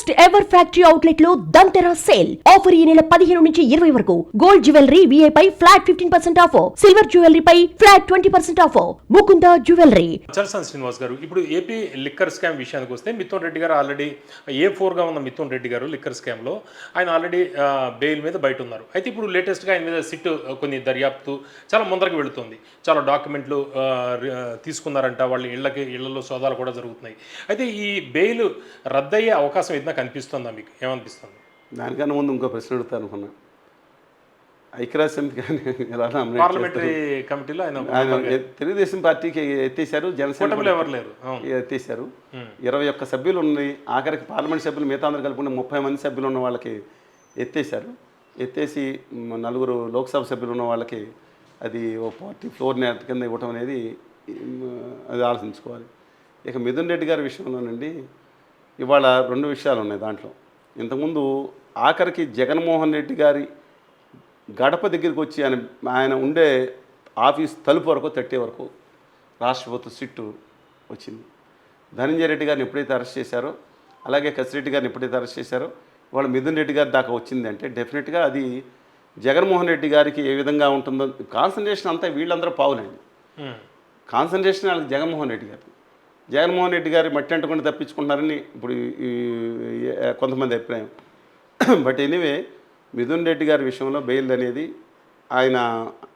First ever factory అవుట్లెట్లో దంతెరా sale. Offer ఈ నెల పదిహేను నుంచి ఇరవై వరకు. గోల్డ్ జ్యువెలరీ విఐ పై flat fifteen percent off silver jewellery పై flat twenty percent off Mukunda jewellery Chalasani Srinivas గారు ఇప్పుడు ఏపీ లిక్కర్ స్కామ్ విషయానికి వస్తే మిథున్ రెడ్డి గారు ఆల్రెడీ ఏ ఫోర్గా ఉన్న మిథున్ రెడ్డి గారు లిక్కర్ స్కామ్లో ఆయన ఆల్రెడీ బెయిల్ మీద బయట ఉన్నారు. అయితే ఇప్పుడు లేటెస్ట్గా ఆయన మీద సిట్ కొన్ని దర్యాప్తు చాలా ముందరకు వెళుతుంది. చాలా డాక్యుమెంట్లు తీసుకున్నారంట. వాళ్ళ ఇళ్ళకి ఇళ్ళలో సోదాలు కూడా జరుగుతున్నాయి. అయితే ఈ బెయిల్ రద్దయ్యే అవకాశం ఏదైనా కనిపిస్తుందా మీకు? ఏమనిపిస్తుంది? దానికన్నా ముందు ఇంకో ప్రశ్న అడుగుతా అనుకున్నా. ఐక్యరాజ్య సమితి కానీ ఎలా పార్లమెంటరీ కమిటీలో ఆయన తెలుగుదేశం పార్టీకి ఎత్తేసారు జనసేన ఎవరు లేరు? అవును. ఎత్తేసారు ఇరవై ఒక్క సభ్యులు ఉన్నాయి. ఆఖరికి పార్లమెంట్ సభ్యులు మిగతా అందరు కలుపుకుంటే ముప్పై మంది సభ్యులు ఉన్న వాళ్ళకి ఎత్తేసారు ఎత్తేసి నలుగురు లోక్సభ సభ్యులు ఉన్న వాళ్ళకి అది ఓ పార్టీ ఫ్లోర్ నేత కింద ఇవ్వటం అనేది అది ఆలోచించుకోవాలి. ఇక మిథున్ రెడ్డి గారి విషయంలోనండి ఇవాళ రెండు విషయాలు ఉన్నాయి దాంట్లో. ఇంతకుముందు ఆఖరికి జగన్మోహన్ రెడ్డి గారి గడప దగ్గరికి వచ్చి ఆయన ఆయన ఉండే ఆఫీస్ తలుపు వరకు తట్టే వరకు రాష్ట్ర ప్రభుత్వ సిట్టు వచ్చింది. ధనంజయ రెడ్డి గారిని ఎప్పుడైతే అరెస్ట్ చేశారో అలాగే కసిరెడ్డి గారిని ఎప్పుడైతే అరెస్ట్ చేశారో వాళ్ళు మిథున్ రెడ్డి గారి దాకా వచ్చింది అంటే డెఫినెట్గా అది జగన్మోహన్ రెడ్డి గారికి ఏ విధంగా ఉంటుందో కాన్సన్ట్రేషన్ అంతా వీళ్ళందరూ పావులండి. కాన్సన్ట్రేషన్ వాళ్ళకి జగన్మోహన్ రెడ్డి గారు జగన్మోహన్ రెడ్డి గారి మట్టి అంటకుండా తప్పించుకుంటున్నారని ఇప్పుడు కొంతమంది అభిప్రాయం. బట్ ఎనీవే మిథున్ రెడ్డి గారి విషయంలో బెయిల్ అనేది ఆయన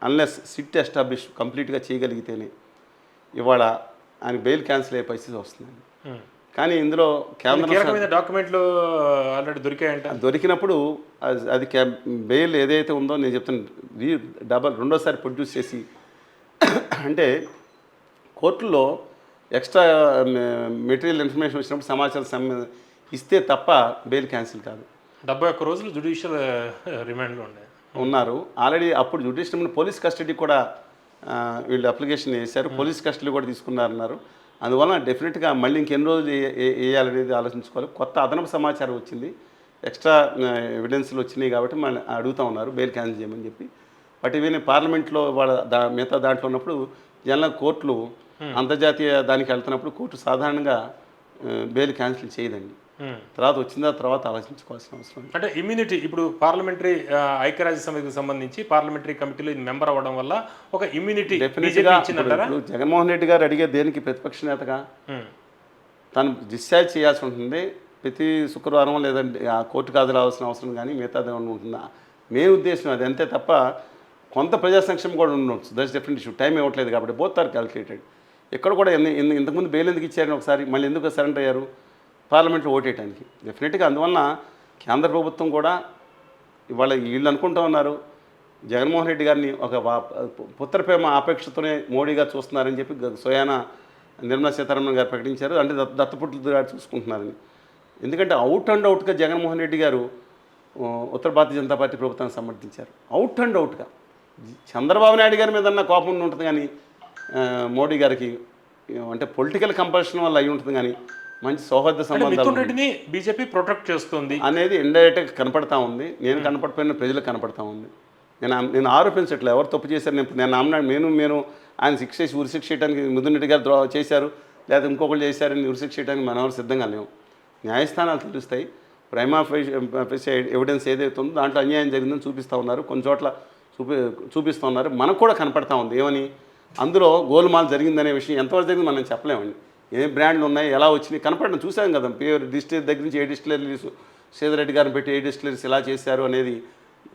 అన్లెస్ సిట్ ఎస్టాబ్లిష్ కంప్లీట్గా చేయగలిగితేనే ఇవాళ ఆయన బెయిల్ క్యాన్సిల్ అయ్యే పరిస్థితి వస్తుందండి. ఉమ్. కానీ ఇందులో కేంద్ర డాక్యుమెంట్లు ఆల్రెడీ దొరికాయంట. దొరికినప్పుడు అది- బెయిల్ ఏదైతే ఉందో నేను చెప్తాను రీ డబల్ రెండోసారి ప్రొడ్యూస్ చేసి అంటే కోర్టులో ఎక్స్ట్రా మెటీరియల్ ఇన్ఫర్మేషన్ వచ్చినప్పుడు సమాచారం సమ్- ఇస్తే తప్ప బెయిల్ క్యాన్సిల్ కాదు. డెబ్బై ఒక్క రోజులు జుడిషియల్ రిమాండ్లో ఉండే. ఉన్నారు. ఆల్రెడీ అప్పుడు జుడిషియల్ పోలీస్ కస్టడీ కూడా వీళ్ళు అప్లికేషన్ వేశారు. పోలీస్ కస్టడీ కూడా తీసుకున్నారన్నారు. అందువలన డెఫినెట్గా మళ్ళీ ఇంకెన్ని రోజులు వేయాలనేది ఆలోచించుకోవాలి. కొత్త అదనపు సమాచారం వచ్చింది. ఎక్స్ట్రా ఎవిడెన్స్లు వచ్చినాయి కాబట్టి మళ్ళీ అడుగుతా ఉన్నారు. బెయిల్ క్యాన్సిల్ చేయమని చెప్పి. బట్ ఇవన్నీ పార్లమెంట్లో వాళ్ళ దా మిగతా దాంట్లో ఉన్నప్పుడు జనరల్ కోర్టులు అంతర్జాతీయ దానికి వెళ్తున్నప్పుడు కోర్టు సాధారణంగా బెయిల్ క్యాన్సిల్ చేయదండి. ఉమ్. తర్వాత వచ్చిందా తర్వాత ఆలోచించుకోవాల్సిన అవసరం. అంటే ఇమ్యూనిటీ ఇప్పుడు పార్లమెంటరీ ఐక్యరాజ్య సమితికి సంబంధించి పార్లమెంటరీ కమిటీలో ఇది మెంబర్ అవ్వడం వల్ల ఒక ఇమ్యూనిటీ డెఫినెట్గా ఇప్పుడు జగన్మోహన్ రెడ్డి గారు అడిగే దేనికి ప్రతిపక్ష నేతగా? ఉమ్. తను డిశ్చార్జ్ చేయాల్సి ఉంటుంది. ప్రతి శుక్రవారం లేదంటే ఆ కోర్టుకు హాజరవలసిన అవసరం కానీ మిగతాది ఏమైనా ఉంటుందా? మెయిన్ ఉద్దేశం అది. అంతే తప్ప కొంత ప్రజా సంక్షేమం కూడా ఉండవచ్చు దట్స్ డిఫరెంట్ ఇష్యూ. టైం ఇవ్వట్లేదు కాబట్టి బోత్ ఆర్ క్యాల్కులేటెడ్ ఇక్కడ కూడా ఎన్ని ఇంతకుముందు బెయిల్ ఎందుకు ఇచ్చారని ఒకసారి మళ్ళీ ఎందుకు సరెండర్ అయ్యారు? పార్లమెంట్లో ఓటేయడానికి డెఫినెట్గా అందువలన కేంద్ర ప్రభుత్వం కూడా ఇవాళ వీళ్ళు అనుకుంటూ ఉన్నారు జగన్మోహన్ రెడ్డి గారిని ఒక పుత్రప్రేమ ఆపేక్షతోనే మోడీగా చూస్తున్నారని చెప్పి గ- సోయాన నిర్మలా సీతారామన్ గారు ప్రకటించారు. అంటే దత్త దత్తపుత్రుడు గారు చూసుకుంటున్నారని. ఎందుకంటే అవుట్ అండ్ అవుట్గా జగన్మోహన్ రెడ్డి గారు ఉత్తర భారతీయ జనతా పార్టీ ప్రభుత్వాన్ని సమర్థించారు. అవుట్ అండ్ అవుట్గా చంద్రబాబు నాయుడు గారి మీద ఉన్న కోపం ఉంటుంది కానీ మోడీ గారికి అంటే పొలిటికల్ కంపల్షన్ వల్ల అయి ఉంటుంది కానీ మంచి సౌహార్ద సంబంధాలు బీజేపీ ప్రొటెక్ట్ చేస్తుంది. అనేది ఇండైరెక్ట్గా కనపడతా ఉంది. నేను కనపడిపోయిన ప్రజలకు కనపడతా ఉంది. నేను నేను ఆరోపించట్లే ఎవరు తప్పు చేశారు? నేను నేను అన్నాడు నేను నేను ఆయన శిక్ష చేసి ఉరిశిక్ష చేయడానికి మిథున్ రెడ్డి గారు ద్రో చేశారు. లేదా ఇంకొకరు చేశారని ఉరిశిక్ష చేయడానికి మనం ఎవరు సిద్ధంగా లేవు. న్యాయస్థానాలు తెలుస్తాయి. ప్రైమా ఎవిడెన్స్ ఏదైతే ఉందో దాంట్లో అన్యాయం జరిగిందని చూపిస్తూ ఉన్నారు. కొన్ని చోట్ల చూపి చూపిస్తూ ఉన్నారు. మనకు కూడా కనపడతా ఉంది. ఏమని? అందులో గోల్మాల్ జరిగిందనే విషయం ఎంతవరకు జరిగింది మనం చెప్పలేమండి. ఏ బ్రాండ్లు ఉన్నాయి ఎలా వచ్చినాయి కనపడడం చూసాం కదా. పేరు డిస్టిలరీ దగ్గర నుంచి ఏ డిస్టిలరీస్ సీతారెడ్డి గారిని పెట్టి ఏ డిస్టిలరీస్ ఎలా చేశారు అనేది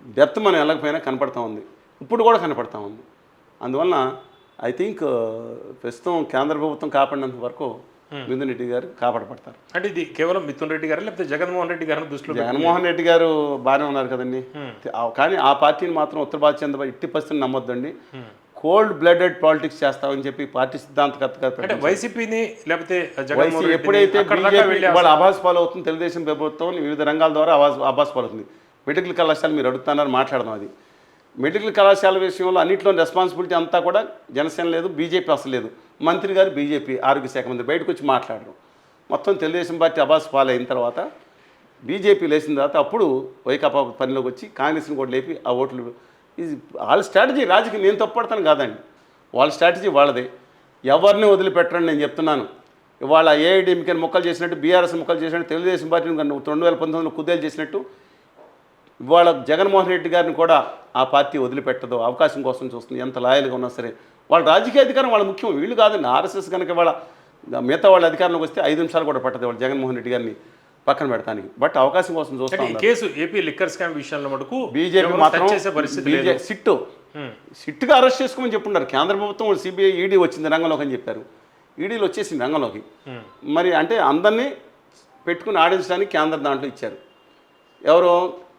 డెప్త్ మనం వెళ్ళకపోయినా కనపడతా ఉంది. ఇప్పుడు కూడా కనపడతా ఉంది. అందువలన ఐ థింక్ ప్రస్తుతం కేంద్ర ప్రభుత్వం కాపాడినంత వరకు మిథున్ రెడ్డి గారు కాపాడపడతారు. అంటే ఇది కేవలం మిథున్ రెడ్డి గారు లేకపోతే జగన్మోహన్ రెడ్డి గారిని దృష్టిలో జగన్మోహన్ రెడ్డి గారు బాగానే ఉన్నారు కదండి. ఆ- కానీ ఆ పార్టీని మాత్రం ఉత్తర జనతా పార్టీ ఇట్టి పరిస్థితిని నమ్మొద్దండి. కోల్డ్ బ్లడెడ్ పాలిటిక్స్ చేస్తామని చెప్పి పార్టీ సిద్ధాంతకర్తగా అంటే వైసీపీని లేకపోతే వైసీ జగన్మోహన్ ఎప్పుడైతే వెళ్ళే ఆభాస్ పాలు అవుతుంది తెలుగుదేశం ప్రభుత్వం వివిధ రంగాల ద్వారా ఆవాస్ ఆభాస్ పాలు అవుతుంది. మెడికల్ కళాశాల మీరు అడుగుతున్నారు మాట్లాడదాం అది. మెడికల్ కళాశాల విషయంలో అన్నింటిలో రెస్పాన్సిబిలిటీ అంతా కూడా జనసేన లేదు బీజేపీ అసలు లేదు. మంత్రి గారు బీజేపీ ఆరోగ్య శాఖ మంత్రి బయటకు వచ్చి మాట్లాడరు. మొత్తం తెలుగుదేశం పార్టీ అబాస్ పాలు అయిన తర్వాత బీజేపీ లేచిన తర్వాత అప్పుడు వైకాపా పనిలోకి వచ్చి కాంగ్రెస్ని కూడా లేపి ఆ ఓట్లు ఇది వాళ్ళ స్ట్రాటజీ రాజకీయం నేను తప్పడతాను కాదండి. వాళ్ళ స్ట్రాటజీ వాళ్ళదే. ఎవరిని వదిలిపెట్టరని నేను చెప్తున్నాను. ఇవాళ ఏఐడిఎంకే ముక్కలు చేసినట్టు బీఆర్ఎస్ ముక్కలు చేసినట్టు తెలుగుదేశం పార్టీని రెండు వేల పంతొమ్మిదిలో కుదేలు చేసినట్టు ఇవాళ జగన్మోహన్ రెడ్డి గారిని కూడా ఆ పార్టీ వదిలిపెట్టదు. అవకాశం కోసం చూస్తుంది. ఎంత లాయల్గా ఉన్నా సరే. వాళ్ళ రాజకీయ అధికారం వాళ్ళ ముఖ్యం. వీళ్ళు కాదండి. ఆర్ఎస్ఎస్ కనుక వాళ్ళ మిగతా వాళ్ళ అధికారంలోకి వస్తే ఐదు నిమిషాలు కూడా పట్టదు వాళ్ళు జగన్మోహన్ రెడ్డి గారిని. పక్కన పెడతానికి. బట్ అవకాశం కోసం చూస్తూ కేసు ఏపీ లిక్కర్ స్కామ్ విషయంలో మటుకు బీజేపీ మాత్రం చేసే పరిస్థితి సిట్టు. సిట్టుగా అరెస్ట్ చేసుకోమని చెప్పున్నారు. కేంద్ర ప్రభుత్వం సిబిఐ ఈడీ వచ్చింది రంగంలోకి అని చెప్పారు. ఈడీలు వచ్చేసింది రంగంలోకి. మరి అంటే అందరినీ పెట్టుకుని ఆడించడానికి కేంద్రం దాంట్లో ఇచ్చారు. ఎవరో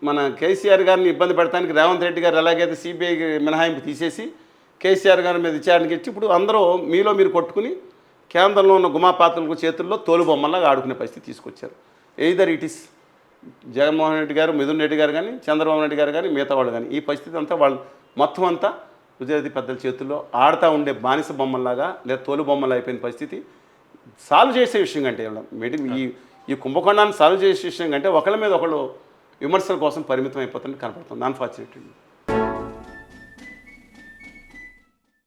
మన కేసీఆర్ గారిని ఇబ్బంది పెడతానికి రేవంత్ రెడ్డి గారు ఎలాగైతే సిబిఐ మినహాయింపు తీసేసి కేసీఆర్ గారి మీద విచారణకి ఇచ్చి ఇప్పుడు అందరూ మీలో మీరు కొట్టుకుని కేంద్రంలో ఉన్న గుమా పాత్రలకు చేతుల్లో తోలుబొమ్మలాగా ఆడుకునే పరిస్థితి తీసుకొచ్చారు. Either it is Jaganmohan Reddy గారు మిథున్ రెడ్డి గారు కానీ చంద్రబాబు నాయుడు గారు కానీ మిగతా వాళ్ళు కానీ ఈ పరిస్థితి అంతా వాళ్ళు మొత్తం అంతా విజయాది పెద్దల చేతుల్లో ఆడుతూ ఉండే బానిస బొమ్మల్లాగా లేదా తోలు బొమ్మలు అయిపోయిన పరిస్థితి. సాల్వ్ చేసే విషయం కంటే ఇవాళ మేడం ఈ ఈ కుంభకోణాన్ని సాల్వ్ చేసే విషయం కంటే ఒకళ్ళ మీద ఒకళ్ళు విమర్శల కోసం పరిమితం అయిపోతుంది కనపడుతుంది. అన్ఫార్చునేట్లీ